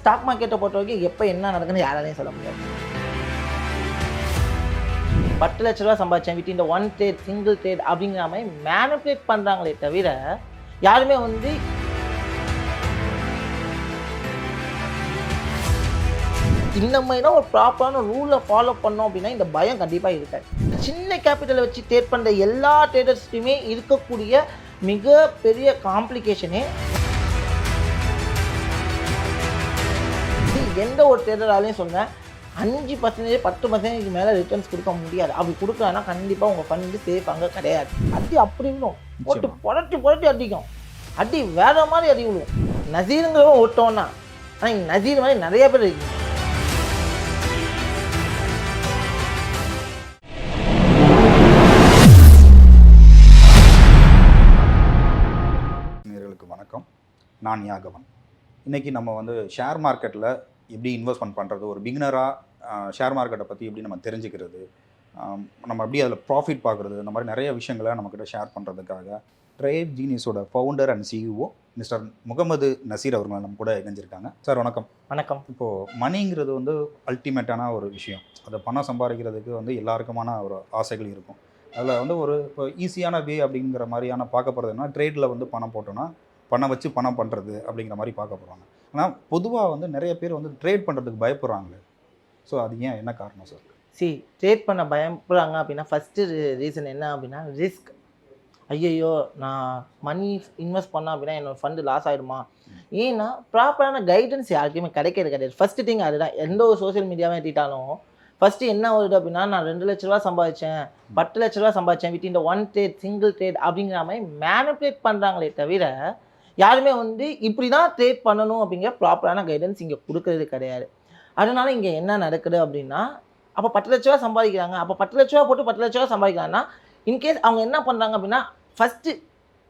Stock மார்க்கெட்டை பொறுத்த வரைக்கும் எப்போ என்ன நடக்குன்னு யாராலையும் சொல்ல முடியாது. பத்து லட்ச ரூபா சம்பாதிச்சேன் வித் இந்த ஒன் ட்ரேட் சிங்கிள் ட்ரேட் அப்படிங்கிற மாதிரி மேனிப்புலேட் பண்ணுறாங்களே தவிர யாருமே வந்து இந்த மாதிரினா ஒரு ப்ராப்பரான ரூலை ஃபாலோ பண்ணோம் அப்படின்னா இந்த பயம் கண்டிப்பாக இருக்காது. சின்ன கேபிட்டலை வச்சு ட்ரேட் பண்ணுற எல்லா ட்ரேடர்ஸ்லையுமே இருக்கக்கூடிய மிகப்பெரிய காம்ப்ளிகேஷனே எந்த ஒரு ட்ரேடராலையும் சொல்லுங்கள் அஞ்சு பர்சன்டேஜ் பத்து பர்சன்டேஜ் மேலே ரிட்டர்ன்ஸ் கொடுக்க முடியாது. அப்படி கொடுக்கலன்னா கண்டிப்பாக உங்கள் ஃபண்டு சேஃப் அங்கே கிடையாது. அடி அப்படி விடும் போட்டு புரட்டி புரட்டி அடிக்கும். அடி வேற மாதிரி அடி விழுவும். நசீருங்கிறவன் ஓட்டோன்னா ஆனால் நசீர் மாதிரி நிறைய பேர் நேயர்களுக்கு வணக்கம். நான் யாகவன். இன்றைக்கி நம்ம வந்து ஷேர் மார்க்கெட்டில் எப்படி இன்வெஸ்ட்மெண்ட் பண்ணுறது ஒரு பிகினராக ஷேர் மார்க்கெட்டை பற்றி எப்படி நம்ம தெரிஞ்சுக்கிறது? நம்ம எப்படி அதில் ப்ராஃபிட் பார்க்குறது? இந்த மாதிரி நிறைய விஷயங்களை நம்மக்கிட்ட ஷேர் பண்ணுறதுக்காக trade ஜீனியஸோட founder and CEO mister Mohammed Nazeer அவர்கள் நம்ம கூட இணைஞ்சிருக்காங்க. சார் வணக்கம். வணக்கம். இப்போது மணிங்கிறது வந்து அல்டிமேட்டான ஒரு விஷயம். அதை பணம் சம்பாதிக்கிறதுக்கு வந்து எல்லாருக்குமான ஒரு ஆசைகள் இருக்கும். அதில் வந்து ஒரு இப்போ ஈஸியான வே அப்படிங்கிற மாதிரியான பார்க்க போகிறதுனா ட்ரேடில் வந்து பணம் போட்டோன்னா பணம் வச்சு பணம் பண்ணுறது அப்படிங்கிற மாதிரி பார்க்க போகிறாங்க ஆனால் பொதுவாக வந்து நிறைய பேர் வந்து ட்ரேட் பண்ணுறதுக்கு பயப்படுறாங்களே. ஸோ அது ஏன் என்ன காரணம் சார் சி ட்ரேட் பண்ண பயப்படுறாங்க அப்படின்னா ஃபஸ்ட்டு ரீசன் என்ன அப்படின்னா ரிஸ்க் ஐயையோ நான் மணி இன்வெஸ்ட் பண்ணேன் அப்படின்னா என்னோடய ஃபண்டு லாஸ் ஆகிடுமா ஏன்னா ப்ராப்பரான கைடன்ஸ் யாருக்குமே கிடைக்கிறது கிடையாது. ஃபஸ்ட்டு திங் அதுதான். எந்த ஒரு சோஷியல் மீடியாவை ஏற்றிட்டாலும் ஃபஸ்ட்டு என்ன வருது அப்படின்னா நான் ரெண்டு லட்ச ரூபா சம்பாதிச்சேன் பத்து லட்ச ரூபா சம்பாதிச்சேன் வித் இந்த ஒன் ட்ரேட் சிங்கிள் ட்ரேட் அப்படிங்கிற மாதிரி மேனிப்புலேட் பண்ணுறாங்களே தவிர யாருமே வந்து இப்படி தான் ட்ரேட் பண்ணணும் அப்படிங்கிற ப்ராப்பரான கைடன்ஸ் இங்கே கொடுக்கறது கிடையாது. அதனால இங்கே என்ன நடக்குது அப்படின்னா அப்போ பத்து லட்ச ரூபா சம்பாதிக்கிறாங்க. அப்போ பத்து லட்ச ரூபா போட்டு பத்து லட்ச ரூபா சம்பாதிக்கிறாங்கன்னா இன்கேஸ் அவங்க என்ன பண்ணுறாங்க அப்படின்னா ஃபஸ்ட்டு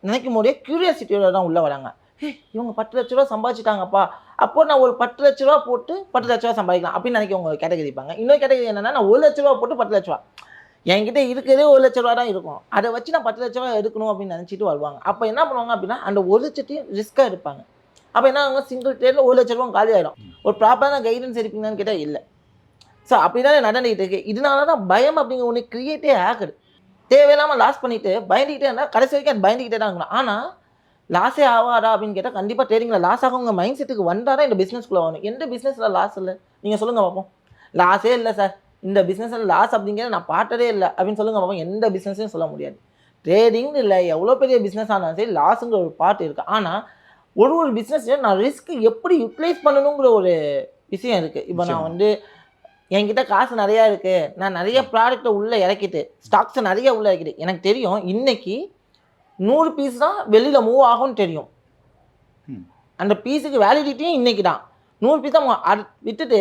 நினைக்கும் போதே க்யூரியாசிட்டியோட தான் உள்ளே வராங்க. ஹே இவங்க பத்து லட்ச ரூபா சம்பாதிச்சிட்டாங்கப்பா. அப்போ நான் ஒரு பத்து லட்ச ரூபா போட்டு பத்து லட்ச ரூபா சம்பாதிக்கலாம். அப்படின்னு நினைக்கிறவங்க கேட்டகரி இருப்பாங்க. இன்னொரு கேட்டகரி என்னன்னா நான் ஒரு லட்ச ரூபா போட்டு பத்து லட்ச ரூபா. என்கிட்ட இருக்கிறதே ஒரு லட்ச ரூபா தான் இருக்கும். அதை வச்சு நான் பத்து லட்ச ரூபா எடுக்கணும் அப்படின்னு நினச்சிட்டு வருவாங்க. அப்போ என்ன பண்ணுவாங்க அப்படின்னா அந்த ஒரு லட்சத்தையும் ரிஸ்க்காக எடுப்பாங்க. அப்போ என்ன ஆகும் சிங்கிள் ட்ரேடில் ஒரு லட்ச ரூபா காலி ஆகிடும் ஒரு ப்ராப்பரான கைடன்ஸ் இருப்பீங்கன்னு கேட்டால் இல்லை. ஸோ அப்படி தானே நடந்துகிட்டு இருக்கு. இதனால தான் பயம் அப்படிங்கிற ஒன்று க்ரியேட்டே ஆகுது. தேவையில்லாமல் லாஸ் பண்ணிட்டு பயந்துக்கிட்டே இருந்தால் கடைசி வரைக்கும் அது பயந்துக்கிட்டே தான் இருக்கணும் ஆனால் லாஸே ஆகாதா அப்படின்னு கேட்டால் கண்டிப்பாக ட்ரேடிங்கில் லாஸ் ஆகுங்க மைண்ட் செட்டுக்கு வந்தால் தான் இந்த பிஸ்னஸ்க்குள்ளே வரணும். எந்த பிஸ்னஸில் லாஸ் இல்லை? நீங்கள் சொல்லுங்கள் பார்ப்போம் லாஸே இல்லை சார் இந்த பிஸ்னஸில் லாஸ் அப்படிங்கிறத நான் பார்த்ததே இல்லை. அப்படின்னு சொல்லுங்க பார்ப்போம் எந்த பிஸ்னஸையும் சொல்ல முடியாது. ட்ரேடிங் இல்லை எவ்வளோ பெரிய பிஸ்னஸ் ஆனாலும் சரி லாஸுங்கிற ஒரு பார்ட் இருக்குது ஆனால் ஒரு ஒரு பிஸ்னஸ்லையும் நான் ரிஸ்க் எப்படி யூட்டிலைஸ் பண்ணணுங்கிற ஒரு விஷயம் இருக்குது இப்போ நான். வந்து என்கிட்ட காசு நிறையா இருக்குது நான் நிறைய ப்ராடக்ட்டை உள்ளே இறக்கிட்டு ஸ்டாக்ஸை நிறைய உள்ளே இறக்கிட்டு எனக்கு தெரியும் இன்னைக்கு நூறு பீஸ் தான் வெளியில் மூவ் ஆகும்னு தெரியும். அந்த பீஸுக்கு வேலிடிட்டியும் இன்னைக்கு தான். நூறு பீஸ் தான் விட்டுட்டு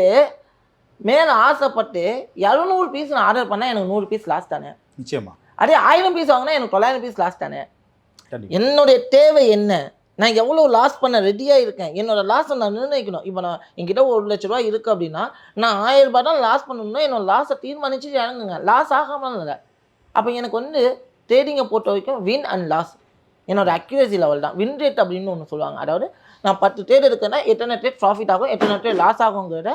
மேலே ஆசைப்பட்டு இரநூறு பீஸ் நான் ஆர்டர் பண்ணால் எனக்கு நூறு பீஸ் லாஸ் தானே? நிச்சயமா. அதே ஆயிரம் பீஸ் வாங்கினா எனக்கு தொள்ளாயிரம் பீஸ் லாஸ் தானே? என்னுடைய தேவை என்ன? நான் எவ்வளோ லாஸ் பண்ண ரெடியாக இருக்கேன்? என்னோட லாஸை நான் நிர்ணயிக்கணும். இப்போ நான் என்கிட்ட ஒரு லட்ச ரூபா இருக்குது அப்படின்னா நான் ஆயிரம் ரூபாய் தான் லாஸ் பண்ணணும்னா என்னோட லாஸை தீர்மானிச்சு இறங்குங்க. லாஸ் ஆகாமல் இல்லை. அப்போ எனக்கு வந்து ட்ரேடிங்கை பொறுத்த வரைக்கும் வின் அண்ட் லாஸ் என்னோட அக்யூரசி லெவல் தான். வின் ரேட் அப்படின்னு ஒன்று சொல்லுவாங்க. அதாவது நான் பத்து ட்ரேட் இருக்குன்னா எத்தனை ட்ரேட் ப்ராஃபிட் ஆகும் எத்தனை ட்ரேட் லாஸ் ஆகுங்கிறத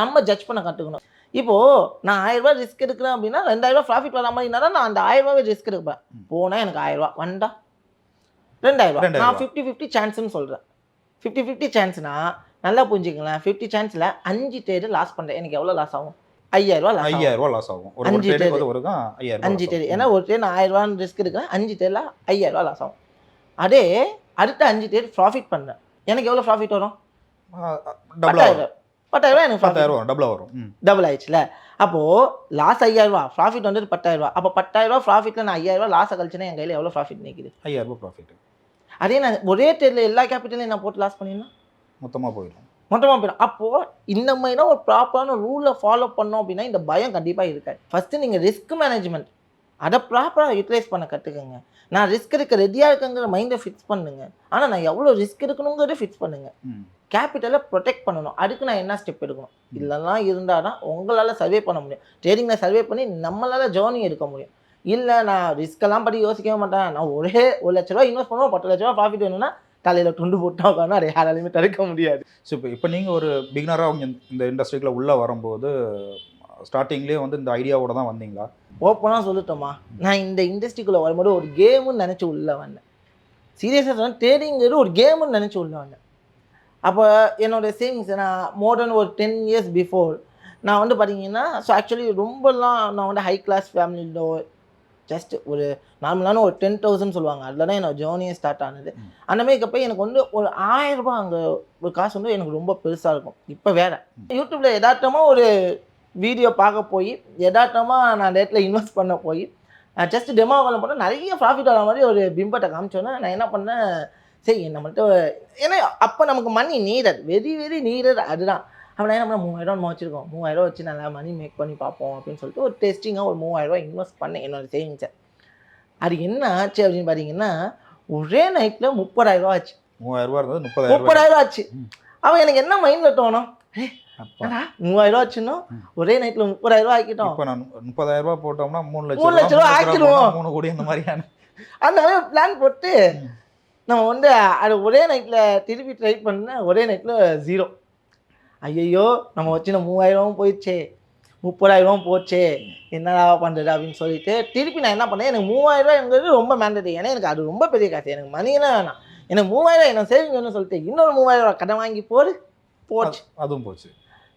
நம்ம ஜட்ஜ் பண்ண கற்றுக்கணும் இப்போது நான் ஆயிரம் ரூபாய் ரிஸ்க் எடுக்கிறேன் அப்படின்னா ரெண்டாயிரம் ரூபாய் ப்ராஃபிட் வர மாதிரினா தான் நான் அந்த ஆயிரம் ரூபாய் ரிஸ்க் எடுப்பேன். போனால் எனக்கு ஆயிரம் ரூபாய் வந்தா ரெண்டாயிரம் நான். ஃபிஃப்டி ஃபிஃப்டி சான்ஸ்னு சொல்கிறேன் ஃபிஃப்டி ஃபிஃப்டி சான்ஸ்னா நல்லா புரிஞ்சுங்களேன் ஃபிஃப்டி சான்ஸில் அஞ்சு ட்ரேடு லாஸ் பண்ணுறேன் எனக்கு எவ்வளோ லாஸ் ஆகும்? ஐயாயிரம் ரூபாய் லாஸ் ரூபா லாஸ் ஆகும். அஞ்சு ரூபாய் அஞ்சு ட்ரேடு. ஏன்னா ஒரு ட்ரேட் நான் ஆயிரம் ரூபான்னு ரிஸ்க் எடுக்கிறேன். அஞ்சு ட்ரேடில் ஐயாயிரம் ரூபாய் லாஸ் ஆகும். அதே அடுத்த அஞ்சு ட்ரேட் ப்ராஃபிட் பண்ணேன் எனக்கு எவ்வளோ ப்ராஃபிட் வரும்? பத்தாயிரம் பத்தாயிரம் ரூபாய் எனக்கு. பத்தாயிரம் டபுளாக வரும். டபுள் ஆயிடுச்சுல? அப்போது லாஸ் ஐயாயிரரூவா ப்ராஃபிட் வந்துட்டு பத்தாயிரரூவா அப்போ பத்தாயிரரூவா ப்ராஃபிட்டில் நான் ஐயாயிரரூவா லாஸை கழிச்சுன்னா என் கையில் எவ்வளோ ப்ராஃபிட் நிற்குது ஐயாயிரம் ரூபாய் ப்ராஃபிட் அதே நான் ஒரே ட்ரேடில் எல்லா கேபிட்டலையும் நான் போட்டு லாஸ் பண்ணினா மொத்தமாக போயிடும். மொத்தமாக போயிடும். அப்போது இந்த மாதிரிலாம் ஒரு ப்ராப்பரான ரூலை ஃபாலோ பண்ணோம் அப்படின்னா இந்த பயம் கண்டிப்பாக இருக்காது. ஃபஸ்ட்டு நீங்கள் ரிஸ்க் மேனேஜ்மெண்ட் அதை ப்ராப்பராக யூட்டிலைஸ் பண்ண கற்றுக்குங்க நான் ரிஸ்க் எடுக்க ரெடியாக இருக்கங்கிற மைண்டை ஃபிக்ஸ் பண்ணுங்க. ஆனால் நான் எவ்வளோ ரிஸ்க் எடுக்கணுங்கிறத ஃபிக்ஸ் பண்ணுங்க. கேபிட்டலை ப்ரொடெக்ட் பண்ணணும். அதுக்கு நான் என்ன ஸ்டெப் எடுக்கணும்? இதெல்லாம் இருந்தால் தான் உங்களால் சர்வே பண்ண முடியும். ட்ரேடிங்கில் சர்வே பண்ணி நம்மளால் ஜேர்னி எடுக்க முடியும். இல்லை நான் ரிஸ்க்கெல்லாம் பற்றி யோசிக்கவே மாட்டேன். நான் ஒரே ஒரு லட்ச ரூபா இன்வெஸ்ட் பண்ணுவோம் பத்து லட்ச ரூபா ப்ராஃபிட் வேணும்னா தலையில் துண்டு போட்டா உட்காந்து அதை யாராலையுமே தடுக்க முடியாது. ஸோ இப்போ இப்போ நீங்கள் ஒரு பிகினராக இந்த இண்டஸ்ட்ரிக்குள்ள உள்ளே வரும்போது ஸ்டார்டிங்லேயே வந்து இந்த ஐடியாவோட தான் வந்தீங்களா? ஓப்பனாக சொல்லட்டோமா நான் இந்த இண்டஸ்ட்ரிக்குள்ளே வரும்போது ஒரு கேமுன்னு நினச்சி உள்ளே வந்தேன். சீரியஸாக சொன்னால் ட்ரேடிங்கிறது ஒரு கேமுன்னு நினச்சி உள்ளே வந்தேன். அப்போ என்னோட சேவிங்ஸ் நான் மோர் தென் ஒரு டென் இயர்ஸ் பிஃபோர் நான் வந்து பார்த்தீங்கன்னா ஸோ ஆக்சுவலி ரொம்பலாம் நான் வந்து ஹை கிளாஸ் ஃபேமிலியில் ஜஸ்ட் ஒரு நார்மலான ஒரு டென் தௌசண்ட் சொல்லுவாங்க. அதில் தான் என்னோட ஜேர்னியே ஸ்டார்ட் ஆனது. அந்த மாதிரி இருக்கப்ப எனக்கு வந்து ஒரு ஆயிரம் ரூபாய் அங்கே ஒரு காசு வந்து எனக்கு ரொம்ப பெருசாக இருக்கும். இப்போ வேற. யூடியூப்பில் யதார்த்தமாக ஒரு வீடியோ பார்க்க போய் யதார்த்தமாக நான் டேட்டில் இன்வெஸ்ட் பண்ண போய் ஜஸ்ட் டெமோ காலம் போட்டால் நிறைய ப்ராஃபிட் வர மாதிரி ஒரு பிம்பத்தை காமிச்சோன்னே நான் என்ன பண்ணேன்? சரி மட்டும் ஏன்னா அப்போ நமக்கு money needed very very needed அதுதான். அப்போ நான் என்ன பண்ண மூவாயிரம் நம்ம வச்சுருக்கோம் மூவாயிரம் வச்சு நல்லா மணி மேக் பண்ணி பார்ப்போம் அப்படின்னு சொல்லிட்டு ஒரு டெஸ்டிங்காக ஒரு மூவாயிரரூவா இன்வெஸ்ட் பண்ணேன் என்னோட சேவிங்ஸை அது என்ன ஆச்சு அப்படின்னு பார்த்தீங்கன்னா ஒரே நைட்டில் முப்பதாயிரரூவா ஆச்சு. மூவாயிரம் ரூபா இருந்தது முப்பதாயிரம் ரூபாய் முப்பதாயிரம் ஆச்சு. அவன் எனக்கு என்ன மைண்டில் தோணும்? அப்பா. மூவாயிரம் ஆச்சுன்னா ம். ஒரே நைட்டில் முப்பதாயிரம் ரூபா ஆக்கிட்டோம். இப்போ நான் முப்பதாயிரம் ரூபாய் போட்டோம்னா மூணு மூணு லட்சம் லட்ச ரூபா ஆக்கிடுவோம். மூணு கோடி இந்த மாதிரியான. அந்த பிளான் போட்டு. நம்ம வந்து அது ஒரே நைட்டில் திருப்பி ட்ரை பண்ண ஒரே நைட்டில் ஜீரோ ஐயையோ நம்ம வச்சுன மூவாயிரமும் போயிடுச்சே. முப்பதாயிரமும் போச்சே. என்னடா பண்ணுறது அப்படின்னு சொல்லிட்டு திருப்பி நான் என்ன பண்ணேன்? எனக்கு மூவாயிரரூவாங்கிறது ரொம்ப மேண்டரி ஏன்னா எனக்கு அது ரொம்ப பெரிய காசு. எனக்கு மணியெல்லாம் வேணாம். எனக்கு மூவாயிரம் எனக்கு சேவிங் வேணும்னு சொல்லிட்டு இன்னொரு மூவாயிரம் ரூபா கடன் வாங்கி போடு. போச்சு. அதுவும் போச்சு.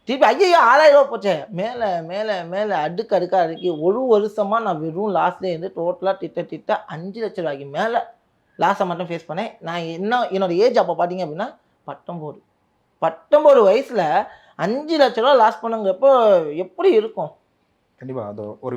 திருப்பி ஐயோ ஆறாயிரம் ரூபா போச்சே. மேலே மேலே மேலே அடுக்கு அடுக்காக அடுக்கி. ஒரு வருஷமாக நான் வெறும் லாஸ்ட்லேயே இருந்து டோட்டலாக திட்ட திட்ட அஞ்சு லட்ச ரூபாய்க்கு மேலே லாஸை மட்டும் ஃபேஸ் பண்ணேன். நான் என்ன என்னோட ஏஜ் அப்போ பார்த்தீங்க அப்படின்னா பத்தொம்போது பத்தொம்போது வயசில் அஞ்சு லட்ச ரூபா லாஸ் பண்ணுங்கிறப்போ எப்படி இருக்கும்? அது ஒரு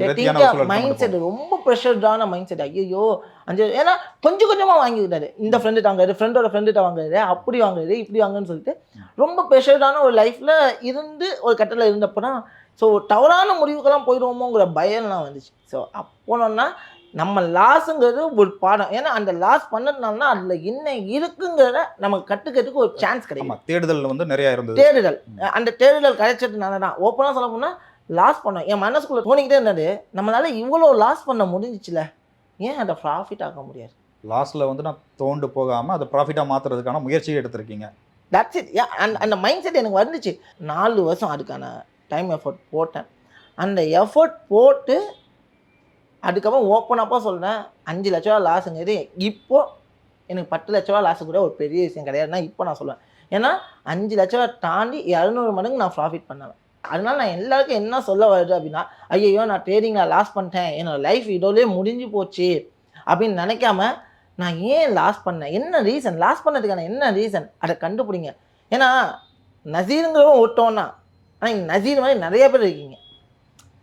மைண்ட் செட். ரொம்ப ப்ரெஷர்டான மைண்ட் செட் ஐயோ அஞ்சு ஏன்னா கொஞ்சம் கொஞ்சமாக வாங்கிக்கிட்டாரு இந்த ஃப்ரெண்டு வாங்குறாரு ஃப்ரெண்டோட ஃப்ரெண்டுகிட்ட வாங்குறாரு அப்படி வாங்குறாரு இப்படி வாங்குன்னு சொல்லிட்டு ரொம்ப ப்ரெஷர்டான ஒரு லைஃப்பில் இருந்து ஒரு கட்டத்தில் இருந்தப்போ தான் ஸோ தவறான முடிவுக்கெல்லாம் போயிடுவோமோங்கிற பயம்லாம் வந்துச்சு. ஸோ அப்போனோன்னா நம்ம லாஸுங்கிறது ஒரு பாடம். ஏன்னா அந்த லாஸ் பண்ணதுனால அதில் என்ன இருக்குங்கிறத நமக்கு கற்றுக்கிறதுக்கு ஒரு சான்ஸ் கிடைக்கும் தேடுதல் வந்து நிறைய இருந்தது. தேடுதல். அந்த தேடுதல் கிடைச்சதுனால தான் ஓப்பனாக சொல்ல போனால் லாஸ் பண்ணோம் என் மனசுக்குள்ள தோணிக்கிட்டே இருந்தது. நம்மளால இவ்வளோ லாஸ் பண்ண முடிஞ்சிச்சுல. ஏன் அதை ப்ராஃபிட் ஆக்க முடியாது? லாஸ்ட்ல வந்து நான் தோண்டு போகாம அதை ப்ராஃபிட்டா மாத்துறதுக்கான முயற்சியை எடுத்திருக்கீங்க. தட்ஸ் இட் அந்த அந்த மைண்ட் செட் எனக்கு வந்துச்சு. நாலு வருஷம் அதுக்கான டைம் எஃபோர்ட் போட்டேன். அந்த எஃபோர்ட் போட்டு அதுக்கப்புறம் ஓப்பன் அப்போ சொல்கிறேன் அஞ்சு லட்ச ரூபா லாஸுங்கிறது இப்போ எனக்கு பத்து லட்ச ரூபா லாஸு கூட ஒரு பெரிய விஷயம் கிடையாதுன்னா இப்போ நான் சொல்லுவேன் ஏன்னா அஞ்சு லட்ச ரூபா தாண்டி இரநூறு மடங்கு நான் ப்ராஃபிட் பண்ணேன் அதனால நான் எல்லாருக்கும் என்ன சொல்ல வருது அப்படின்னா ஐயோ நான் ட்ரேடிங்கில் லாஸ் பண்ணிட்டேன். என்னோடய லைஃப் இதோடய முடிஞ்சு போச்சு. அப்படின்னு நினைக்காம நான் ஏன் லாஸ் பண்ணேன்? என்ன ரீசன் லாஸ் பண்ணதுக்கான என்ன ரீசன் அதை கண்டுபிடிங்க. ஏன்னா நசீருங்கிறவன் ஒருத்தவன் ஆனால் நசீர் மாதிரி நிறைய பேர் இருக்கீங்க.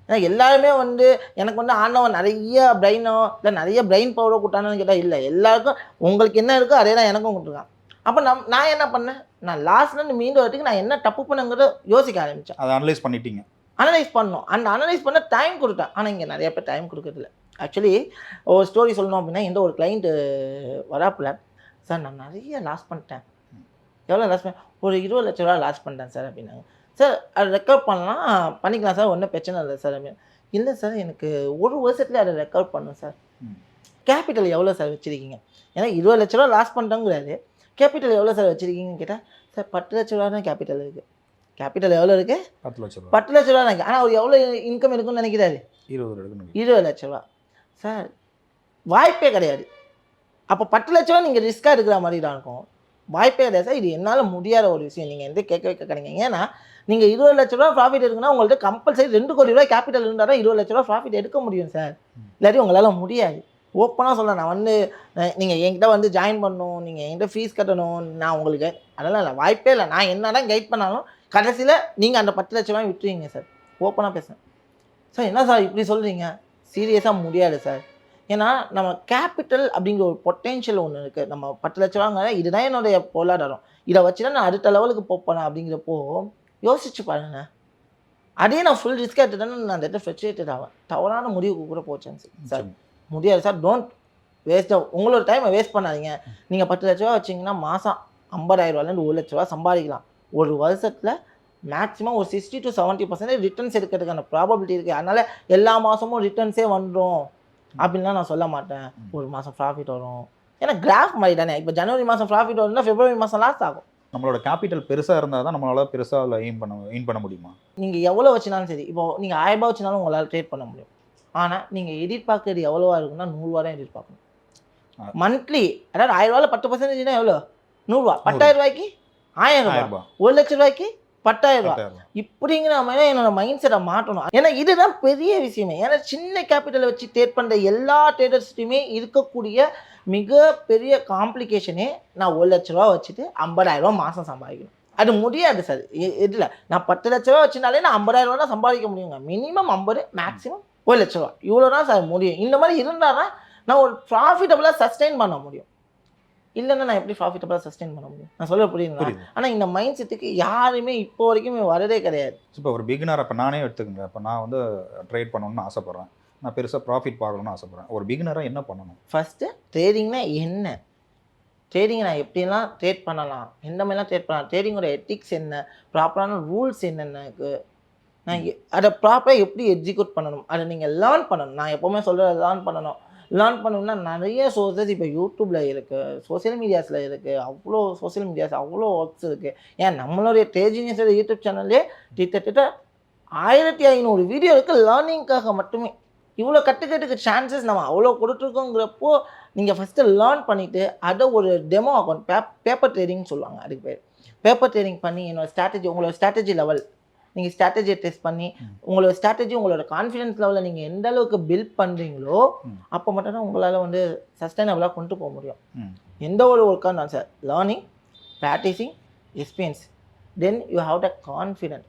ஏன்னா எல்லாருமே வந்து எனக்கு வந்து ஆண்டவன் நிறைய பிரெயினோ இல்லை நிறைய பிரெயின் பவரோ கொடுத்தானு கேட்டால் இல்லை. எல்லாருக்கும் உங்களுக்கு என்ன இருக்கோ அதே தான் எனக்கும் கொடுத்துருக்கான். அப்போ நம் நான் என்ன பண்ணேன்? நான் லாஸ்ட்லேருந்து மீண்டும் வரதுக்கு நான் என்ன தப்பு பண்ணுங்கிறத யோசிக்க ஆரம்பித்தேன் அதை அனலைஸ் பண்ணிட்டீங்க. அனலைஸ் பண்ணோம். அந்த அனலைஸ் பண்ண டைம் கொடுத்தேன். ஆனால் இங்கே நிறைய பேர் டைம் கொடுக்கறதில்ல. ஆக்சுவலி ஒரு ஸ்டோரி சொல்லணும் அப்படின்னா எந்த ஒரு கிளைண்ட்டு வராப்புல சார் நான் நிறைய லாஸ் பண்ணிட்டேன். எவ்வளோ லாஸ் பண்ணேன் ஒரு இருபது லட்ச ரூபா லாஸ் பண்ணிட்டேன் சார் அப்படின்னாங்க. சார் அது ரெக்கார்ட் பண்ணலாம். பண்ணிக்கலாம் சார் ஒன்றும் பிரச்சனை இல்லை சார் அப்படின்னு. இல்லை சார் எனக்கு ஒரு வருஷத்துல அதை ரெக்கார்ட் பண்ணும் சார். கேபிட்டல் எவ்வளோ சார் வச்சுருக்கீங்க? ஏன்னா இருபது லட்ச ரூபா லாஸ் பண்ணிட்டோங்கிறாரு. கேபிட்டல் எவ்வளோ சார் வச்சுருக்கீங்கன்னு கேட்டால் சார் பத்து லட்ச ரூபா தான் கேபிட்டல் இருக்குது கேபிட்டல் எவ்வளோ இருக்குது பத்து லட்சம் ரூபாய் பத்து லட்ச ரூபா எனக்கு ஆனால் அவர் எவ்வளோ இன்கம் இருக்குன்னு நினைக்கிறாரு? இருபது இருபது லட்ச ரூபா. சார் வாய்ப்பே கிடையாது. அப்போ பத்து லட்ச ரூபா நீங்கள் ரிஸ்க்காக எடுக்கிற மாதிரி தான் இருக்கும். வாய்ப்பே கிடையாது சார் இது என்னால் முடியாத ஒரு விஷயம். நீங்கள் எந்த கேட்கவே கேட்குறீங்க ஏன்னா நீங்கள் இருபது லட்ச ரூபா ப்ராஃபிட் இருக்குன்னா உங்கள்ட்ட கம்பல்சரி ரெண்டு கோடி ரூபாய் கேபிட்டல் இருந்தால் தான் இருபது லட்ச ரூபா ப்ராஃபிட் எடுக்க முடியும் சார் இல்லாட்டி உங்களால் முடியாது. ஓப்பனாக சொல்ல நான் வந்து நீங்கள் என்கிட்ட வந்து ஜாயின் பண்ணணும் நீங்கள் என்கிட்ட ஃபீஸ் கட்டணும் நான் உங்களுக்கு அதெல்லாம் இல்லை. வாய்ப்பே இல்லை. நான் என்ன தான் கைட் பண்ணாலும் கடைசியில் நீங்கள் அந்த பத்து லட்சமாக விட்டுருவீங்க சார் ஓப்பனாக பேசுகிறேன் சார் என்ன சார் இப்படி சொல்கிறீங்க சீரியஸாக முடியாது சார் ஏன்னா நம்ம கேபிட்டல் அப்படிங்கிற ஒரு பொட்டென்ஷியல் ஒன்று இருக்குது நம்ம பத்து லட்ச ரூபாங்க இதுதான் என்னுடைய பொருளாதாரம். இதை வச்சு தான் நான் அடுத்த லெவலுக்கு போப்பேன் அப்படிங்கிறப்போ யோசிச்சு பாருங்க. அதே நான் ஃபுல் ரிஸ்க் எடுத்துட்டேன்னு நான் அந்த இடத்துல ஃப்ரெஸ்ட்ரேட்டட் ஆவேன். தவறான முடிவுக்கு கூட போச்சேன் சார் முடியாது சார். டோன்ட் வேஸ்ட்டாக உங்களோட டைமை வேஸ்ட் பண்ணாதீங்க. நீங்கள் பத்து லட்ச ரூபா வச்சிங்கன்னா மாதம் ஐம்பதாயிரரூவாலேருந்து ஒரு லட்ச ரூபா சம்பாதிக்கலாம். ஒரு வருஷத்தில் மேக்ஸிமம் ஒரு sixty to seventy percentage returns எடுக்கிறதுக்கான ப்ராபபிலிட்டி இருக்குது அதனால் எல்லா மாதமும் ரிட்டர்ன்ஸே வந்துடும் அப்படின்லாம் நான் சொல்ல மாட்டேன். ஒரு மாதம் ப்ராஃபிட் வரும். ஏன்னா கிராஃப் மாதிரி தானே. இப்போ ஜனவரி மாதம் ப்ராஃபிட் வருதுன்னா பிப்ரவரி மாதம் லாஸ் ஆகும். நம்மளோட கேபிட்டல் பெருசாக இருந்தால் தான் நம்மளால பெருசாக அதில் எய்ம் பண்ண எய்ம் பண்ண முடியுமா? நீங்கள் எவ்வளோ வச்சுனாலும் சரி. இப்போ நீங்கள் ஆயிரம் ரூபாய் வச்சுனாலும் உங்களால் ட்ரேட் பண்ண முடியும். ஆனால் நீங்கள் எதிர்பார்க்கறது எவ்வளோவா இருக்குன்னா நூறுரூவா தான் எதிர்பார்க்கணும். மந்த்லி அதாவது ஆயிரம் ரூபாயில் பத்து பர்சன்டேஜ்னா எவ்வளோ நூறுரூவா பத்தாயிரம் ரூபாய்க்கு ஆயிரம் ரூபாய். ஒரு லட்ச ரூபாய்க்கு பத்தாயிரம் ரூபாய். இப்படிங்கிற மாதிரி என்னோட மைண்ட் செட்டை மாற்றணும். ஏன்னா இதுதான் பெரிய விஷயமே. ஏன்னா சின்ன கேபிட்டலை வச்சு ட்ரேட் பண்ணுற எல்லா ட்ரேடர்ஸ்லையுமே இருக்கக்கூடிய மிகப்பெரிய காம்ப்ளிகேஷனே நான் ஒரு லட்ச ரூபா வச்சுட்டு ஐம்பதாயிரம் ரூபா மாதம் சம்பாதிக்கணும். அது முடியாது சார். இதில் நான் பத்து லட்ச ரூபா வச்சுனாலே நான் ஐம்பதாயிரம் ரூபா தான் சம்பாதிக்க முடியுங்க. மினிமம் ஐம்பது மேக்ஸிமம் ஒரு லட்ச ரூபா. இவ்வளோ தான் சார் முடியும். இந்த மாதிரி இருந்தால் தான் நான் ஒரு ப்ராஃபிட்டபுளாக சஸ்டெயின் பண்ண முடியும். இல்லைன்னா நான் எப்படி ப்ராஃபிட்டபுளாக சஸ்டெயின் பண்ண முடியும்? நான் சொல்ல புரியுது. ஆனால் இந்த மைண்ட் செட்டுக்கு யாருமே இப்போ வரைக்கும் வரதே கிடையாது. இப்போ ஒரு பிகினர் இப்போ நானே எடுத்துக்கங்க இப்போ நான் வந்து ட்ரேட் பண்ணணும்னு ஆசைப்பட்றேன். நான் பெருசாக ப்ராஃபிட் பார்க்கணும்னு ஆசைப்பட்றேன். ஒரு பிகினராக என்ன பண்ணணும்? ஃபஸ்ட்டு ட்ரேடிங்னா என்ன? ட்ரேடிங் நான் எப்படிலாம் ட்ரேட் பண்ணலாம்? எந்த மாதிரிலாம் ட்ரேட் பண்ணலாம்? ட்ரேடிங்கோட எத்திக்ஸ் என்ன? ப்ராப்பரான ரூல்ஸ் என்னென்னக்கு நான் அதை ப்ராப்பராக எப்படி எக்ஸிக்யூட் பண்ணணும்? அதை நீங்கள் லேர்ன் பண்ணணும். நான் எப்போவுமே சொல்கிறது லேர்ன் பண்ணணும். லேர்ன் பண்ணணும்னா நிறைய சோர்சஸ் இப்போ யூடியூப்பில் இருக்குது சோஷியல் மீடியாஸில் இருக்குது அவ்வளோ சோஷியல் மீடியாஸ் அவ்வளோ ஒர்க்ஸ் இருக்குது ஏன் நம்மளுடைய தேஜினியஸோட யூடியூப் சேனல்லே கிட்டத்தட்ட ஆயிரத்தி ஐநூறு வீடியோ இருக்குது லேர்னிங்காக மட்டுமே இவ்வளோ கற்றுக்கிறதுக்கு சான்சஸ் நம்ம அவ்வளோ கொடுத்துருக்கோங்கிறப்போ நீங்கள் ஃபஸ்ட்டு லேர்ன் பண்ணிவிட்டு அதை ஒரு டெமோ அக்கௌண்ட் பே பேப்பர் ட்ரேடிங்னு சொல்லுவாங்க அதுக்கு பேர். பேப்பர் ட்ரேடிங் பண்ணி என்னோட ஸ்ட்ராட்டஜி உங்களோட ஸ்ட்ராட்டஜி லெவல் நீங்கள் ஸ்ட்ராட்டஜியை டெஸ்ட் பண்ணி. உங்களோட ஸ்ட்ராட்டஜி உங்களோட கான்ஃபிடன்ஸ் லெவலில் நீங்கள் எந்த அளவுக்கு பில்ட் பண்ணுறீங்களோ. அப்போ மட்டும்தான் உங்களால் வந்து சஸ்டைனபிளாக கொண்டு போக முடியும். எந்த ஒரு ஒர்க்காக இருந்தாலும் sir learning practising experience then you have the confident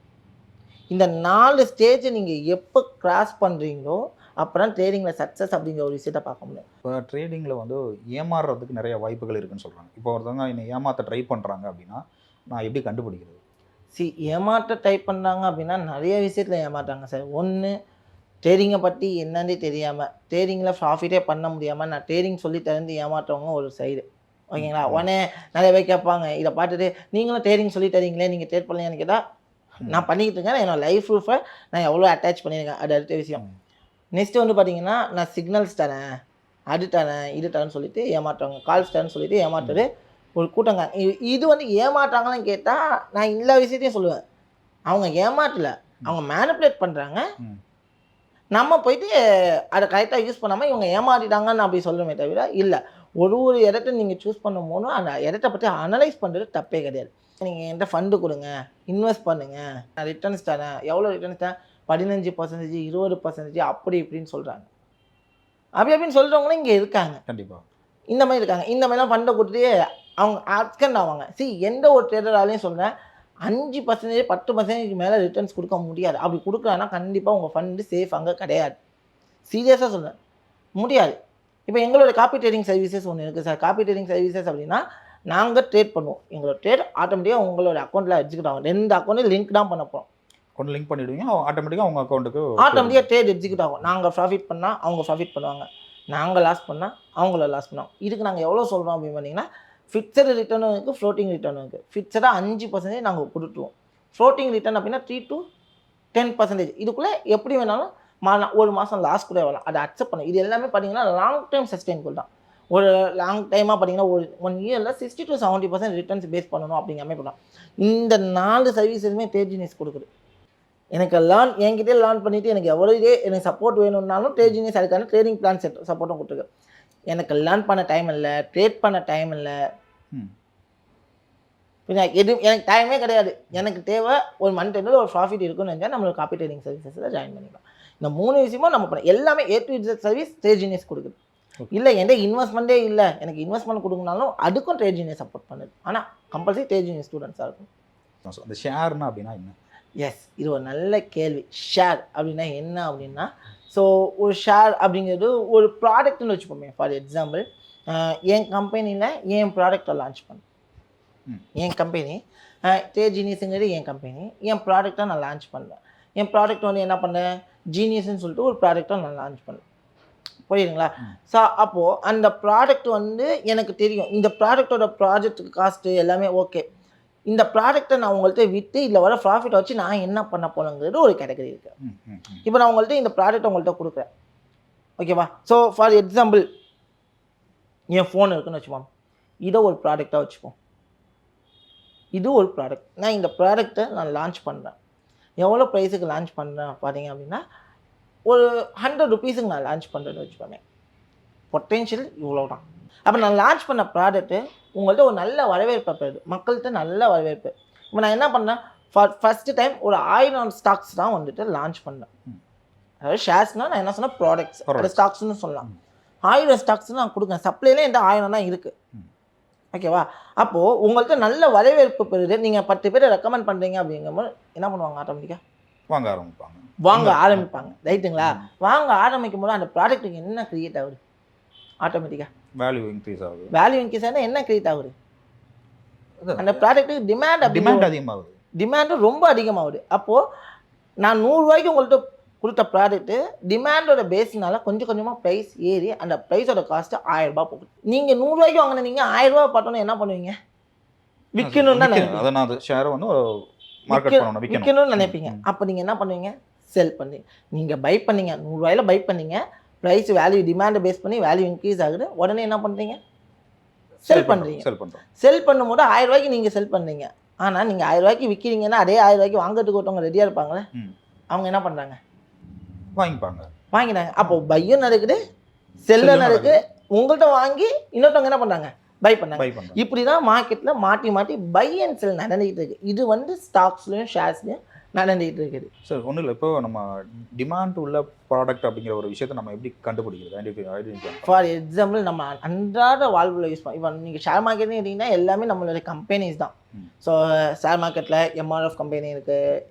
இந்த நாலு ஸ்டேஜை நீங்கள் எப்போ கிராஸ் பண்ணுறீங்களோ அப்போ தான் ட்ரேடிங்கில் சக்ஸஸ் அப்படிங்கிற ஒரு விஷயத்தை பார்க்க முடியும் இப்போ ட்ரேடிங்கில் வந்து ஏமாறுறதுக்கு நிறைய வாய்ப்புகள் இருக்குன்னு சொல்கிறாங்க இப்போ ஒருத்தவங்க என்னை ஏமாற்ற ட்ரை பண்ணுறாங்க அப்படின்னா நான் எப்படி கண்டுபிடிக்கிறது சி ஏமாற்ற டைப் பண்ணுறாங்க அப்படின்னா நிறைய விஷயத்தில் ஏமாற்றாங்க சார் ஒன்று ட்ரேடிங்கை பற்றி என்னன்னே தெரியாமல் ட்ரேடிங்கில் ப்ராஃபிட்டே பண்ண முடியாமல் நான் ட்ரேடிங் சொல்லி தந்து ஏமாற்றவங்க ஒரு சைடு ஓகேங்களா. உடனே நிறைய பேர் கேட்பாங்க இதை பார்த்துட்டு நீங்களும் ட்ரேடிங் சொல்லி தரீங்களே நீங்கள் ட்ரேட் பண்ணலையான்னு கேட்டால் நான் பண்ணிக்கிட்டு இருக்கேன் என்னோட லைஃப் ப்ரூஃபை நான் எவ்வளோ அட்டாச் பண்ணியிருக்கேன். அது அடுத்த விஷயம். ம். நெக்ஸ்ட் வந்து பார்த்தீங்கன்னா நான் சிக்னல்ஸ் தரேன் அது தரேன் இது தரேன்னு சொல்லிட்டு ஏமாற்றுவாங்க கால்ஸ் தரேன்னு சொல்லிட்டு ஏமாற்றுறது ஒரு கூட்டங்க. இது வந்து ஏமாற்றாங்களான்னு கேட்டால் நான் எல்லா விஷயத்தையும் சொல்லுவேன். அவங்க ஏமாற்றல. அவங்க மேனிப்புலேட் பண்ணுறாங்க. நம்ம போயிட்டு அதை கரெக்டாக யூஸ் பண்ணாமல் இவங்க ஏமாற்றிட்டாங்கன்னு அப்படி சொல்லுமே தவிர இல்லை. ஒரு ஒரு இடத்த நீங்கள் சூஸ் பண்ணும் போதும் அந்த இடத்த பற்றி அனலைஸ் பண்ணுறது தப்பே கிடையாது. நீங்கள் என்கிட்ட ஃபண்டு கொடுங்க இன்வெஸ்ட் பண்ணுங்கள் நான் ரிட்டர்ன்ஸ் தரேன் எவ்வளோ ரிட்டர்ன்ஸ் தரேன்? பதினஞ்சு பர்சன்டேஜ் இருபது பர்சன்டேஜ் அப்படி இப்படின்னு சொல்கிறாங்க அப்படி அப்படின்னு சொல்கிறவங்களும் இங்கே இருக்காங்க. கண்டிப்பாக இந்த மாதிரி இருக்காங்க. இந்த மாதிரிலாம் ஃபண்டை கொடுத்து அவங்க அப்கண்ட் ஆவாங்க சி எந்த ஒரு ட்ரேடராலையும் சொல்கிறேன் அஞ்சு பர்சன்டேஜ் பத்து பர்சன்டேஜ் மேலே ரிட்டர்ன்ஸ் கொடுக்க முடியாது. அப்படி கொடுக்குறாங்கன்னா கண்டிப்பாக உங்கள் ஃபண்டு சேஃப் அங்கே கிடையாது. சீரியஸாக சொல்கிறேன் முடியாது. இப்போ எங்களோட காப்பி ட்ரேடிங் சர்வீசஸ் ஒன்று இருக்குது சார். காப்பி ட்ரேடிங் சர்வீசஸ் அப்படின்னா நாங்கள் ட்ரேட் பண்ணுவோம். எங்களோட ட்ரேட் ஆட்டோமேட்டிக்காக உங்களோட அக்கௌண்ட்டில் ஆகும் ரெண்டு அக்கௌண்ட்டையும் லிங்க் தான் பண்ண போகிறோம் கொண்டு லிங்க் பண்ணிவிடுவீங்க ஆட்டோமேட்டிக்காக உங்கள் அக்கௌண்ட்டுக்கு ஆட்டோமேட்டிக்காக ட்ரேட் எக்ஸிக்யூட் ஆகும் நாங்கள் ப்ராஃபிட் பண்ணால் அவங்க ப்ராஃபிட் பண்ணுவாங்க. நாங்கள் லாஸ் பண்ணால் அவங்கள லாஸ் பண்ணுவோம். இதுக்கு நாங்கள் எவ்வளோ சொல்கிறோம் அப்படின்னு பார்த்தீங்கன்னா ஃபிக்ஸடு ரிட்டர்னும் இருக்குது ஃப்ளோட்டிங் ரிட்டர்னும் இருக்குது ஃபிக்ஸடாக அஞ்சு பர்சன்டேஜ் நாங்கள் கொடுத்துருவோம். ஃப்ளோட்டிங் ரிட்டர்ன் அப்படின்னா த்ரீ டு டென் பர்சன்டேஜ் இதுக்குள்ளே எப்படி வேணாலும் மா ஒரு மாதம் லாஸ் கூட வரலாம். அதை அக்செப்ட் பண்ணும் இது எல்லாமே பார்த்தீங்கன்னா லாங் டைம் சஸ்டெயின்புல் தான். ஒரு லாங் டைமாக பார்த்தீங்கன்னா ஒரு ஒன் இயரில் sixty to seventy percent returns face பண்ணணும் அப்படிங்கிற மாதிரி பண்ணலாம். இந்த நாலு சர்வீஸுமே டேஜினிஸ் கொடுக்குது. எனக்கு லேர்ன் என்கிட்டே லேர்ன் பண்ணிவிட்டு எனக்கு எவ்வளோ இதே எனக்கு சப்போர்ட் வேணும்னாலும் ட்ரேடிங்ஸ் அதுக்கான ட்ரேடிங் பிளான் செட் சப்போர்ட்டும் கொடுத்துருக்கு. எனக்கு லேர்ன் பண்ண டைம் இல்லை ட்ரேட் பண்ண டைம் இல்லை ம். பின்ன எது எனக்கு டைமே கிடையாது. எனக்கு தேவை ஒரு மந்த் எண்டில் ஒரு ப்ராஃபிட் இருக்குன்னு நினச்சா நம்மளோட காப்பி ட்ரேடிங் சர்வீசஸில் ஜாயின் பண்ணிக்கலாம். இந்த மூணு விஷயமும் நம்ம பண்ண எல்லாமே A to Z service trade genius கொடுக்குது. Okay. இல்லை என்கிட்ட இன்வெஸ்ட்மெண்ட்டே இல்லை. எனக்கு இன்வெஸ்ட்மெண்ட் கொடுக்கணும்னாலும் அதுக்கும் ட்ரேஜினியஸ் சப்போர்ட் பண்ணுது. ஆனால் கம்பல்சரி ட்ரேஜினியஸ் ஸ்டூடெண்ட்ஸாக இருக்கும். அந்த ஷேர்னா அப்படின்னா என்ன? எஸ் இது ஒரு நல்ல கேள்வி. ஷேர் அப்படின்னா என்ன அப்படின்னா ஸோ ஒரு ஷேர் அப்படிங்கிறது ஒரு ப்ராடக்ட்னு வச்சுப்போமே. ஃபார் எக்ஸாம்பிள் என் கம்பெனியில் என் ப்ராடக்டை லான்ச் பண்ணேன். என் கம்பெனி டே ஜீனியஸுங்கிறது என் கம்பெனி என் ப்ராடக்டை நான் லான்ச் பண்ணேன் என் ப்ராடக்ட் வந்து என்ன பண்ணேன் ஜீனியஸ்னு சொல்லிட்டு ஒரு ப்ராடக்டை நான் லான்ச் பண்ணேன் புரியுதுங்களா. ஸோ அப்போது அந்த ப்ராடக்ட் வந்து எனக்கு தெரியும். இந்த ப்ராடக்டோட ப்ராஜெக்ட்டுக்கு காஸ்ட்டு எல்லாமே ஓகே இந்த ப்ராடக்ட்டை நான் உங்கள்கிட்ட விற்று இதில் வர ப்ராஃபிட் வச்சு நான் என்ன பண்ண போனங்கிறது ஒரு கேட்டகரி இருக்குது இப்போ நான் உங்கள்கிட்ட இந்த ப்ராடக்ட் உங்கள்கிட்ட கொடுக்குறேன். ஓகேவா ஸோ ஃபார் எக்ஸாம்பிள் என் ஃபோன் இருக்குன்னு வச்சுப்போம் இதை ஒரு ப்ராடக்டாக வச்சுப்போம் இது ஒரு ப்ராடக்ட் நான் இந்த ப்ராடக்ட்டை நான் லான்ச் பண்ணுறேன் எவ்வளோ ப்ரைஸுக்கு லான்ச் பண்ணுறேன் பார்த்தீங்க அப்படின்னா ஒரு ஹண்ட்ரட் ருபீஸுக்கு நான் லான்ச் பண்ணுறேன்னு வச்சுக்கோங்க. பொட்டென்ஷியல் இவ்வளோ தான் அப்போ நான் லான்ச் பண்ண ப்ராடக்ட்டு உங்கள்கிட்ட ஒரு நல்ல வரவேற்பை பெறுது. மக்கள்கிட்ட நல்ல வரவேற்பு. இப்போ நான் என்ன பண்ணேன்? ஃபார் ஃபஸ்ட்டு டைம் ஒரு ஆயிரம் ஸ்டாக்ஸ் தான் வந்துட்டு லான்ச் பண்ணேன். அதாவது ஷேர்ஸ்னால் நான் என்ன சொன்னேன்? ப்ராடக்ட்ஸ். ஸ்டாக்ஸ்னு சொல்லலாம். ஆயிரம் ஸ்டாக்ஸ் நான் கொடுக்குறேன் சப்ளைலே இந்த ஆயிரம் தான் இருக்குது. ஓகேவா அப்போது உங்கள்கிட்ட நல்ல வரவேற்பு பெறுது. நீங்கள் பத்து பேரை ரெக்கமெண்ட் பண்ணுறீங்க அப்படிங்கும்போது என்ன பண்ணுவாங்க ஆட்டோமேட்டிக்காக வாங்க ஆரம்பிப்பாங்க. வாங்க. ஆரம்பிப்பாங்க. ரைட்டுங்களா? வாங்க ஆரம்பிக்கும் போது அந்த ப்ராடக்ட்டுக்கு என்ன கிரியேட் ஆகுது? ஆட்டோமேட்டிக்காக வேல்யூ இன்க்ரீஸ் ஆகுது. வேல்யூ இன்க்ரீஸ் ஆனால் என்ன கிரியேட் ஆகுது? அந்த ப்ராடக்ட்டுக்கு டிமாண்ட் டிமாண்ட் அதிகமாகுது. டிமாண்டு ரொம்ப அதிகமாகுது. அப்போது நான் நூறுரூவாய்க்கு உங்கள்கிட்ட கொடுத்த ப்ராடக்ட்டு டிமாண்டோட பேஸ்னால கொஞ்சம் கொஞ்சமாக ப்ரைஸ் ஏறி அந்த ப்ரைஸோட காஸ்ட்டு ஆயிரம் ரூபாய் போகுது. நீங்கள் நூறுரூவாய்க்கு வாங்கின நீங்கள் ஆயிரம் ரூபாய் பார்த்தோன்னே என்ன பண்ணுவீங்க? விற்கணும்னு தான் அதை நான் ஷேரை வந்து விற்கணும்னு நினைப்பீங்க. அப்போ நீங்கள் என்ன பண்ணுவீங்க? செல் பண்ணி நீங்கள் பை பண்ணீங்க நூறுரூவாயில் பை பண்ணீங்க ப்ரைஸ் வேல்யூ டிமாண்டை பேஸ் பண்ணி வேல்யூ இன்க்ரீஸ் ஆகுது. உடனே என்ன பண்ணுறீங்க செல் பண்ணுறீங்க செல் பண்ணுறோம் செல் பண்ணும்போது ஆயிரம் ரூபாய்க்கு நீங்கள் செல் பண்ணீங்க. ஆனால் நீங்கள் ஆயிரம் ரூபாய்க்கு விற்கிறீங்கன்னா அதே ஆயிரம் ரூபாய்க்கு வாங்குறதுக்கு ஒருத்தவங்க ரெடியாக இருப்பாங்களே. அவங்க என்ன பண்ணுறாங்க வாங்கிப்பாங்க. வாங்கினாங்க. அப்போ பையும் நடக்குது செல்லும் நடக்குது. உங்கள்கிட்ட வாங்கி இன்னொருத்தவங்க என்ன பண்ணுறாங்க பை பண்ணாங்க. பை இப்படி தான் மார்க்கெட்டில் மாட்டி மாட்டி பை அண்ட் செல் நடந்துகிட்டு இருக்கு. இது வந்து ஸ்டாக்ஸ்லையும் ஷேர்ஸ்லையும் நடந்துகிட்டு இருக்குது. சார் ஒன்றும் இல்லை. இப்போ நம்ம டிமாண்ட் உள்ள ப்ராடக்ட் அப்படிங்கிற ஒரு விஷயத்தை நம்ம எப்படி கண்டுபிடிக்கிறது? ஃபார் எக்ஸாம்பிள் நம்ம அன்றாட வாழ்வில் யூஸ் பண்ணோம் இப்போ நீங்கள் ஷேர் மார்க்கெட்னு கேட்டிங்கன்னா எல்லாமே நம்மளுடைய கம்பெனிஸ் தான். ஸோ ஷேர் மார்க்கெட்டில் எம்ஆர்எஃப் கம்பெனி இருக்குது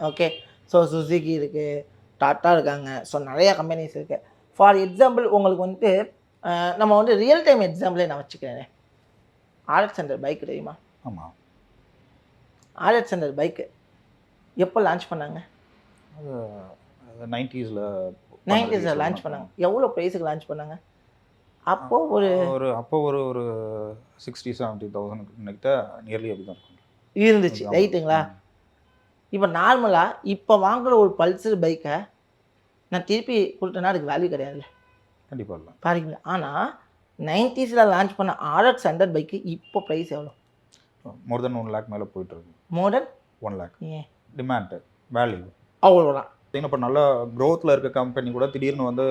ஓகே ஸோ சுசுகி இருக்குது டாட்டா இருக்காங்க. ஸோ நிறையா கம்பெனிஸ் இருக்குது ஃபார் எக்ஸாம்பிள் உங்களுக்கு வந்துட்டு நம்ம வந்து ரியல் டைம் எக்ஸாம்பிளே நான் வச்சுக்கிறேன். ஆர்எக்ஸ் ஹண்ட்ரட் பைக் தெரியுமா? ஆமாம் ஆர்எக்ஸ் ஹண்ட்ரட் பைக்கு எப்போ லான்ச் பண்ணாங்க? அது நைன்டிஸில் நைன்டிஸில் லான்ச் பண்ணாங்க. எவ்வளோ ப்ரைஸுக்கு லான்ச் பண்ணாங்க? அப்போது ஒரு ஒரு அப்போ ஒரு ஒரு சிக்ஸ்டி செவன்ட்டி தௌசண்ட் கிட்ட நியர்லி அப்படி தான் இருந்துச்சு. ரைட்டுங்களா இப்போ நார்மலாக இப்போ வாங்குற ஒரு பல்சர் பைக்கை நான் திருப்பி கொடுத்தேன்னா அதுக்கு வேல்யூ கிடையாது கண்டிப்பாக இல்லை. பாருங்க ஆனால் நைன்டிஸில் லான்ச் பண்ண ஆர்எக்ஸ் ஹண்ட்ரட் பைக்கு இப்போ ப்ரைஸ் எவ்வளோ? மோர் தென் ஒன் லேக் மேலே போயிட்டு இருக்கு. மோடல் ஒன் லேக் ஏன்? டிமாண்ட் வேல்யூ அவ்வளோதான் இப்போ நல்ல க்ரோத்தில் இருக்க கம்பெனி கூட திடீர்னு வந்து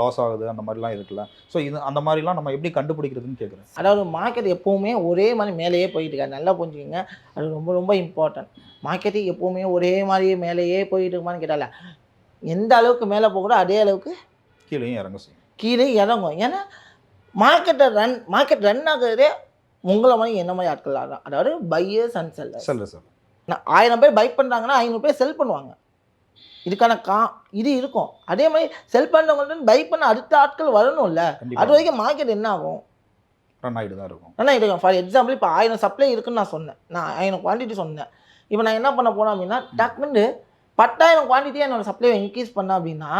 லாஸ் ஆகுது அந்த மாதிரிலாம் இருக்குல்ல. ஸோ இது அந்த மாதிரிலாம் நம்ம எப்படி கண்டுபிடிக்கிறதுன்னு கேட்குறேன் அதாவது மார்க்கெட் எப்போவுமே ஒரே மாதிரி மேலேயே போயிட்டு இருக்காது நல்லா புரிஞ்சுக்கங்க. அது ரொம்ப ரொம்ப இம்பார்ட்டன்ட் மார்க்கெட்டு எப்போவுமே ஒரே மாதிரியே மேலேயே போயிட்டு இருக்குமான்னு கேட்டால எந்த அளவுக்கு மேலே போகுதோ அதே அளவுக்கு கீழேயும் இறங்க செய்யும். கீழே இறங்கும். ஏன்னா மார்க்கெட்டை ரன் மார்க்கெட் ரன் ஆகுறதே உங்களை மாதிரி என்ன மாதிரி ஆட்கள் தான் அதாவது buyers and sellers sell sir நான் ஆயிரம் பேர் பை பண்ணுறாங்கன்னா ஐநூறு பேர் செல் பண்ணுவாங்க. இதுக்கான கா இது இருக்கும். அதே மாதிரி செல் பண்ணவங்கள்ட்ட பை பண்ண அடுத்த ஆட்கள் வரணும்ல. அது வரைக்கும் மார்க்கெட் என்ன ஆகும்? ரன் ஆகிட்டு தான் இருக்கும். ஆனால் இது ஃபார் எக்ஸாம்பிள் இப்போ ஆயிரம் சப்ளை இருக்குன்னு நான் சொன்னேன். நான் ஆயிரம் குவான்டிட்டி சொன்னேன். இப்போ நான் என்ன பண்ண போனேன் அப்படின்னா டக்குன்னு பத்தாயிரம் குவான்டிட்டியாக என்னோட சப்ளை இன்க்ரீஸ் பண்ணேன் அப்படின்னா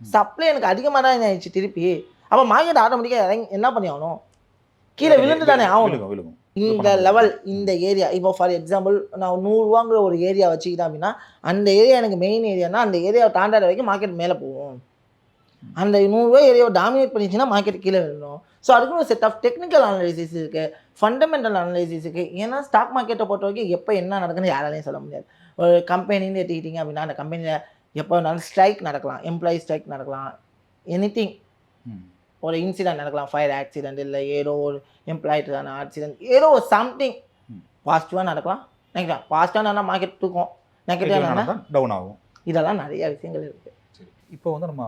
சப்ளை எனக்கு அதிகமாக தான் ஆயிடுச்சு திருப்பி. அப்போ மார்க்கெட் ஆட்டோமேட்டிக்காக இறங்கி என்ன பண்ணி ஆகணும்? கீழே விழுந்து தானே ஆகணும். விழுகும் இந்த லெவல் இந்த ஏரியா இப்போ ஃபார் எக்ஸாம்பிள் நான் நூறுரூவாங்கிற ஒரு ஏரியா வச்சுக்கிட்டேன் அப்படின்னா அந்த ஏரியா எனக்கு மெயின் ஏரியானா அந்த ஏரியாவை தாண்டாத வரைக்கும் மார்க்கெட் மேலே போகும். அந்த நூறுரூவா ஏரியாவை டாமினேட் பண்ணிச்சுன்னா மார்க்கெட் கீழே விழுணும் ஸோ அதுக்கு ஒரு செட் ஆஃப் டெக்னிக்கல் அனலைசிஸ் இருக்குது ஃபண்டமெண்டல் அனலைசிஸ் இருக்குது ஏன்னா ஸ்டாக் மார்க்கெட்டை பொறுத்த வரைக்கும் எப்போ என்ன நடக்குன்னு யாராலையும் சொல்ல முடியாது. ஒரு கம்பெனின்னு எடுத்துக்கிட்டிங்க அப்படின்னா அந்த கம்பெனியில் எப்போ வேணாலும் ஸ்ட்ரைக் நடக்கலாம். எம்ப்ளாயி ஸ்ட்ரைக் நடக்கலாம். எனி ம். ஒரு இன்சிடென்ட் நடக்கலாம். ஃபயர் ஆக்சிடென்ட் இல்லை ஏதோ ஒரு எம்ப்ளாய்டான ஆக்சிடென்ட் ஏதோ ஒரு சம்திங். பாசிட்டிவாக நடக்கலாம். நெகட்டிவ் பாசிட்டிவாக நடந்தால் மார்க்கெட் தூக்கும். நெகட்டிவாக நடந்தால் டவுன் ஆகும். இதெல்லாம் நிறைய விஷயங்கள் இருக்குது இப்போ வந்து நம்ம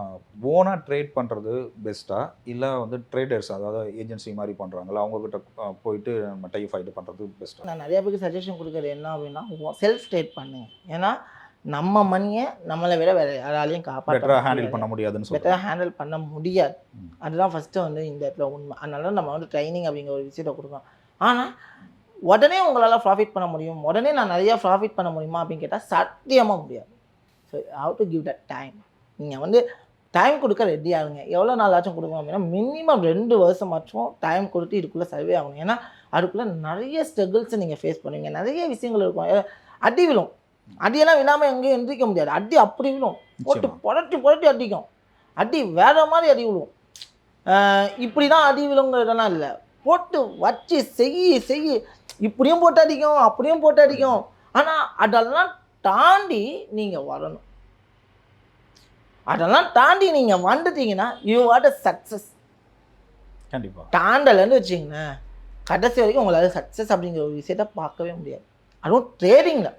ஓனாக ட்ரேட் பண்ணுறது பெஸ்ட்டா இல்லை வந்து ட்ரேடர்ஸ் அதாவது ஏஜென்சி மாதிரி பண்ணுறாங்களா அவங்கக்கிட்ட போயிட்டு நம்ம டைப் ஆகிட்டு பண்ணுறது பெஸ்ட்டா நான் நிறைய பேருக்கு சஜஷன் கொடுக்குறது என்ன அப்படின்னா செல்ஃப் ஸ்டேட் பண்ணுங்க ஏன்னா நம்ம மணியை நம்மளை விட வேறு யாராலையும் பெட்டராக ஹேண்டில் காப்பாற்ற பண்ண முடியாதுன்னு பெட்டராக ஹேண்டில் பண்ண முடியாது. அதுதான் ஃபஸ்ட்டு வந்து இந்த இடத்துல உண்மை. அதனால நம்ம வந்து ட்ரைனிங் அப்படிங்கிற ஒரு விஷயத்தை கொடுக்கணும். ஆனால் உடனே உங்களால் ப்ராஃபிட் பண்ண முடியும். உடனே நான் நிறையா ப்ராஃபிட் பண்ண முடியுமா அப்படின்னு கேட்டால் சத்தியமாக முடியாது. So how to give that time நீங்கள் வந்து டைம் கொடுக்க ரெடி ஆகுங்க. எவ்வளோ நாள் ஆச்சும் கொடுக்கணும் அப்படின்னா மினிமம் ரெண்டு வருஷமாச்சும் டைம் கொடுத்து இதுக்குள்ளே சர்வே ஆகணும். ஏன்னா அதுக்குள்ளே நிறைய ஸ்ட்ரகிள்ஸை நீங்கள் ஃபேஸ் பண்ணுவீங்க. நிறைய விஷயங்கள் இருக்கும். அடி விழும். அடியெல்லாம் விழாமல் எங்கேயும் எந்திரிக்க முடியாது. அடி அப்படி விழும். போட்டு. புரட்டி புரட்டி அடிக்கும். அடி வேற மாதிரி அடி விழுவும் இப்படி தான் அடி விழுங்குறதெல்லாம் இல்லை. போட்டு வச்சு செய் செய் இப்படியும் போட்டு அடிக்கும் அப்படியும் போட்டு அடிக்கும். ஆனால் அதெல்லாம் தாண்டி நீங்கள் வரணும். அதெல்லாம் தாண்டி நீங்கள் வந்துட்டீங்கன்னா யூ ஆர் அ சக்ஸஸ் கண்டிப்பா. தாண்டலைன்னு வச்சிங்களேன் கடைசி வரைக்கும் உங்களால் சக்ஸஸ் அப்படிங்கிற ஒரு விஷயத்த பார்க்கவே முடியாது. அதுவும் ட்ரேடிங்கில்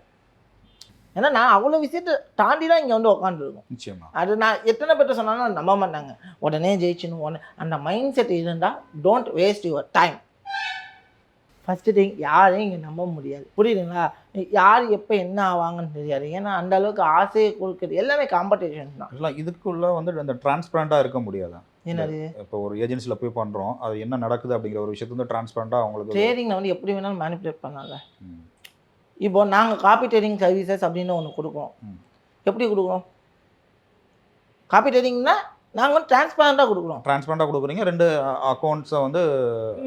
ஏன்னா நான் அவ்வளோ விஷயத்த தாண்டி தான் இங்கே வந்து உட்காந்துருக்கோம் அது நான் எத்தனை பேர்ட்ட சொன்னாலும் நம்ப மாட்டாங்க. உடனே ஜெயிச்சணும் உடனே அந்த மைண்ட் செட் இருந்தால் don't waste your time first thing யாரையும் இங்கே நம்ப முடியாது. புரியுதுங்களா? யார் எப்போ என்ன ஆவாங்கன்னு தெரியாது. ஏன்னா அந்த அளவுக்கு ஆசையை கொடுக்குறது எல்லாமே காம்படிஷன் தான். ஆக்சுவலாக இதுக்குள்ள வந்து அந்த டிரான்ஸ்பரண்டாக இருக்க முடியாதா. என்னது? இப்போ ஒரு ஏஜென்சியில் போய் பண்ணுறோம் அது என்ன நடக்குது அப்படிங்கிற ஒரு விஷயத்தை வந்து டிரான்ஸ்பரண்டாக அவங்களுக்கு ட்ரேடிங்கில் வந்து எப்படி வேணாலும் மேனிப்புலேட் பண்ணாங்க. இப்போ நாங்கள் காப்பி ட்ரேடிங் சர்வீசஸ் அப்படின்னு ஒன்று கொடுக்குறோம். எப்படி கொடுக்குறோம்? காப்பி ட்ரேடிங்னா நாங்கள் வந்து டிரான்ஸ்பரண்டாக கொடுக்குறோம். டிரான்ஸ்பரண்டாக கொடுக்குறீங்க. ரெண்டு அக்கௌண்ட்ஸை வந்து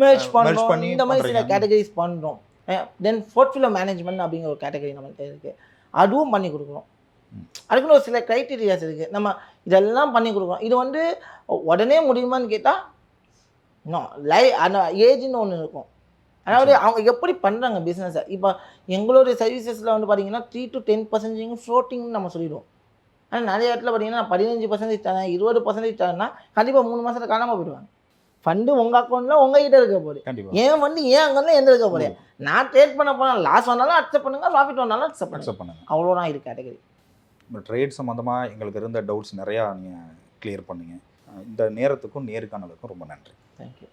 மேட்ச் பண்ணுறோம் பண்ணி இந்த மாதிரி சில. கேட்டகரிஸ் பண்ணுறோம் தென் போர்ட்ஃபிலோ மேனேஜ்மெண்ட் அப்படிங்கிற ஒரு கேட்டகரி நம்மள்ட்ட இருக்குது அதுவும் பண்ணி கொடுக்குறோம். அதுக்குன்னு ஒரு சில க்ரைட்டீரியாஸ் இருக்குது நம்ம இதெல்லாம் பண்ணி கொடுக்குறோம். இது வந்து உடனே முடியுமான்னு கேட்டால் இன்னும் லை அந்த ஏஜ்னு ஒன்று இருக்கும். அதாவது அவங்க எப்படி பண்ணுறாங்க பிஸ்னஸை இப்போ எங்களுடைய சர்வீசஸில் வந்து பார்த்தீங்கன்னா த்ரீ டு டென் பர்சன்டேஜ் ஃப்ளோட்டிங்னு நம்ம சொல்லிடுவோம். ஆனால் நிறைய இடத்துல பார்த்தீங்கன்னா பதினஞ்சு பர்சன்டேஜ் தரேன் இருபது பர்சன்டேஜ் தரேன்னா கண்டிப்பாக மூணு மாதத்துல காணாமல் போயிடுவாங்க. ஃபண்டு உங்கள் அக்கௌண்ட்டில் உங்கள் கிட்ட இருக்க போகுது கண்டிப்பாக ஏன் வந்து ஏன் அங்கே எந்த இருக்க போகிறேன் நான் ட்ரேட் பண்ண போனால் லாஸ் வந்தாலும் அக்செப்ட் பண்ணுங்க ப்ராஃபிட் வந்தாலும் அக்செப்ட் அக்செப்ட் பண்ணுங்க. அவ்வளோதான் இது கேட்டகரி ட்ரேட் சம்மந்தமாக எங்களுக்கு இருந்த டவுட்ஸ் நிறையா நீங்கள் கிளியர் பண்ணீங்க. அஹ் இந்த நேரத்துக்கும் நேருக்கானதுக்கும் ரொம்ப நன்றி. தேங்க்யூ